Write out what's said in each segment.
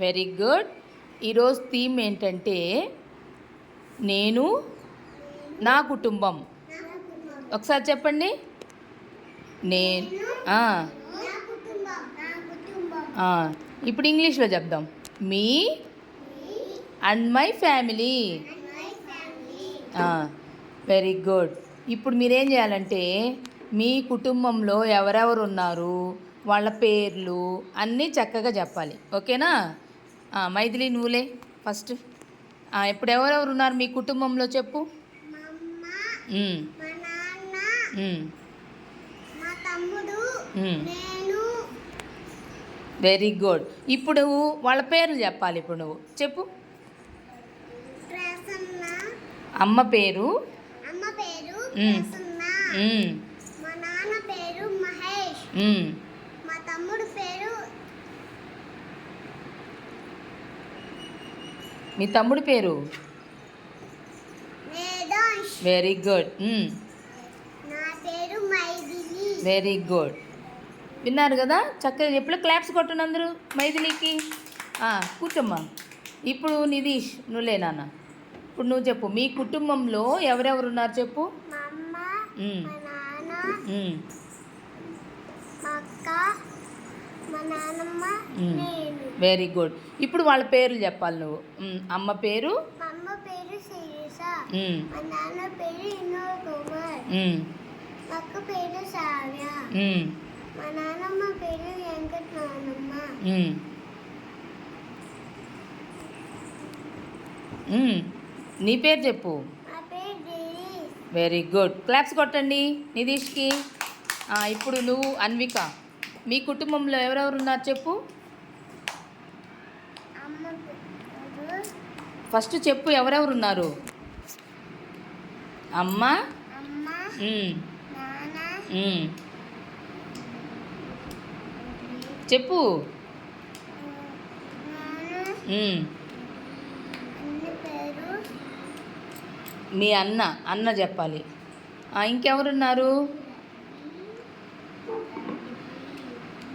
Very good. ఈరోజు theme ఏంటంటే నేను నా కుటుంబం. ఒకసారి చెప్పండి. నేను ఇప్పుడు ఇంగ్లీష్లో చెప్దాం. Me and my family. Very good. ఇప్పుడు మీరేం చేయాలంటే మీ కుటుంబంలో ఎవరెవరు ఉన్నారు వాళ్ళ పేర్లు అన్నీ చక్కగా చెప్పాలి. ఓకేనా? మైథిలి నువ్వులే ఫస్ట్. ఇప్పుడు ఎవరెవరు ఉన్నారు మీ కుటుంబంలో చెప్పు. Very good. ఇప్పుడు వాళ్ళ పేర్లు చెప్పాలి ఇప్పుడు నువ్వు. చెప్పు. అమ్మ పేరు. అమ్మ పేరు మా నాన్న పేరు మహేష్ ఉమ్. మా తమ్ముడు పేరు మీ తమ్ముడి పేరు? వెరీ గుడ్ వెరీ గుడ్ విన్నారు కదా? చక్కగా ఎప్పుడు క్లాప్స్ కొట్టండి అందరూ మైథిలికి? కూర్చోమ్మా. ఇప్పుడు నితీష్ నువ్వులే నాన్న. ఇప్పుడు నువ్వు చెప్పు మీ కుటుంబంలో ఎవరెవరు ఉన్నారు చెప్పు? మా అక్క మా నాన్నమ్మ మ్. నేను వెరీ గుడ్ ఇప్పుడు వాళ్ళ పేర్లు చెప్పాలి నువ్వు. అమ్మ పేరు? అమ్మ పేరు శిరీష. ఉమ్, మా నాన్న పేరు వినోద్ కుమార్ ఉమ్, మా అక్క పేరు సావ్య. మా నాన్నమ్మ పేరు వెంకట నాన్నమ్మ నీ పేరు చెప్పు. వెరీ గుడ్ క్లాప్స్ కొట్టండి నితీష్కి ఆ, ఇప్పుడు నువ్వు అన్విక. మీ కుటుంబంలో ఎవరెవరు ఉన్నారు చెప్పు? ఫస్ట్ చెప్పు ఎవరెవరు ఉన్నారు అమ్మ చెప్పు. మీ అన్న అన్న చెప్పాలి. ఇంకెవరున్నారు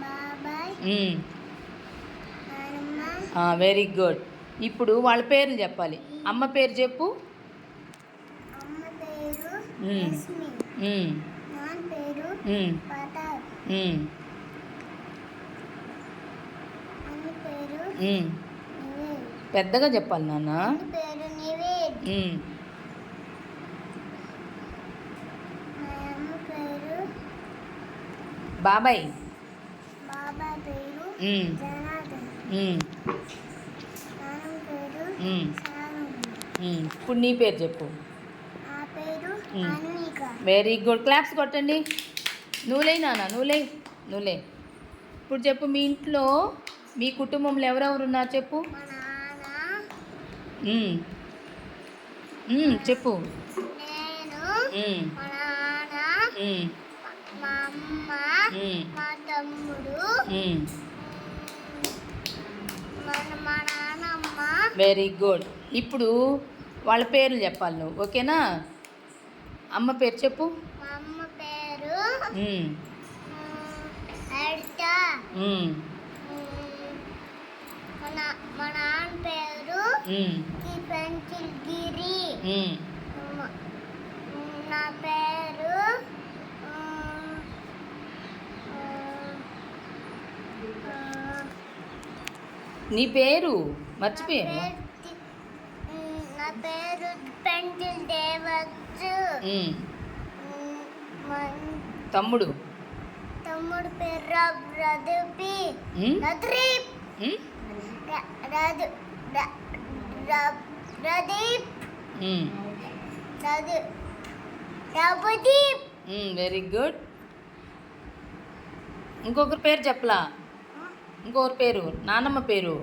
బాబాయ్ ఉమ్. నాన్నమ్మ ఆ, వెరీ గుడ్ ఇప్పుడు వాళ్ళ పేర్లు చెప్పాలి. అమ్మ పేరు చెప్పు. పెద్దగా చెప్పాలి నాన్న. బాబాయ్. ఇప్పుడు నీ పేరు చెప్పు. వెరీ గుడ్ క్లాప్స్ కొట్టండి. నువ్వులే నాన్న నువ్వులే నువ్వులే ఇప్పుడు చెప్పు మీ ఇంట్లో మీ కుటుంబంలో ఎవరెవరు ఉన్నారు చెప్పు. చెప్పు. మా అమ్మ మా తమ్ముడు వెరీ గుడ్ ఇప్పుడు వాళ్ళ పేర్లు చెప్పాలి నువ్వు ఓకేనా? అమ్మ పేరు చెప్పు. మా అమ్మ పేరు మా నాన్న పేరు గిరి నా పేరు ఆ, నీ పేరు? మర్చిపోయాను. నా పేరు దేవచ్చు తమ్ముడు. తమ్ముడు పేరు రదుపి రదు రదీప్ రదు వెరీ గుడ్. ఇంకొకరి పేరు చెప్పలా? ఇంకొకరి పేరు? నానమ్మ పేరు?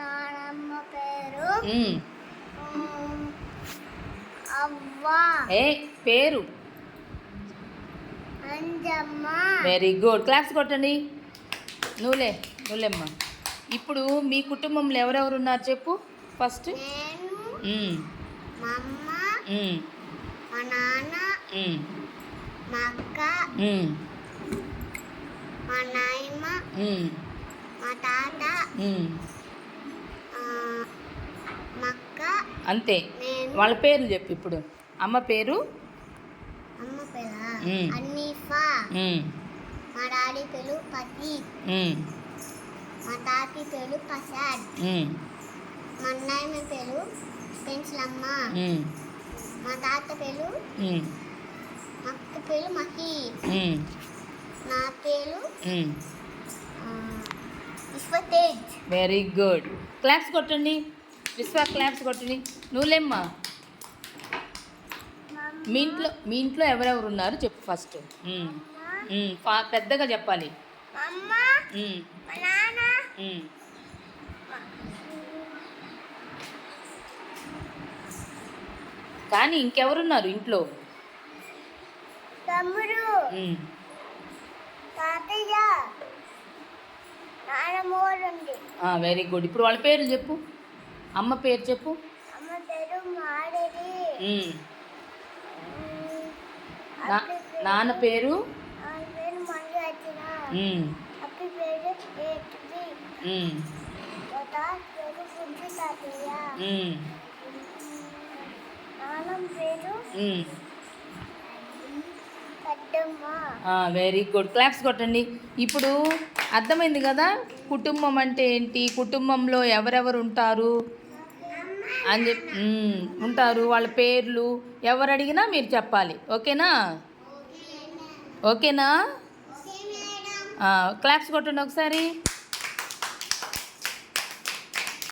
నానమ్మ పేరు? అవ్వ. ఏ పేరు? వెరీ గుడ్ క్లాప్స్ కొట్టండి. నువ్వులే నువ్వులేమ్మా. ఇప్పుడు మీ కుటుంబంలో ఎవరెవరు ఉన్నారు చెప్పు? ఫస్ట్ మా అక్క మా నాయమ్మ మా తాత. అంతే. నేను. వాళ్ళ పేర్లు చెప్పు ఇప్పుడు. అమ్మ పేరు? అమ్మ పేరు. అన్నీఫా. మా డాడీ పేరు మా తాతి పేరు ప్రసాద్. మా అన్నయ్య పేరు మా తాత పేరు? ఉమ్, మా అక్క పేరు మహి. నా పేరు? వెరీ గుడ్ క్లాప్స్ కొట్టండి. విశ్వ క్లాప్స్ కొట్టండి. నువ్వులేమ్మా మీ ఇంట్లో మీ ఇంట్లో ఎవరెవరు ఉన్నారు? చెప్పు ఫస్ట్ పెద్దగా చెప్పాలి. కానీ ఇంకెవరున్నారు ఇంట్లో? తమ్ముడు. వెరీ గుడ్ ఇప్పుడు వాళ్ళ పేర్లు చెప్పు. అమ్మ పేరు చెప్పు. అమ్మ పేరు నా- నాన్న పేరు? వెరీ గుడ్ క్లాప్స్ కొట్టండి. ఇప్పుడు అర్థమైంది కదా? కుటుంబం అంటే ఏంటి? కుటుంబంలో ఎవరెవరు ఉంటారు? అని చెప్పి ఉంటారు. వాళ్ళ పేర్లు ఎవరు అడిగినా మీరు చెప్పాలి. ఓకేనా? ఓకేనా? క్లాప్స్ కొట్టండి ఒకసారి.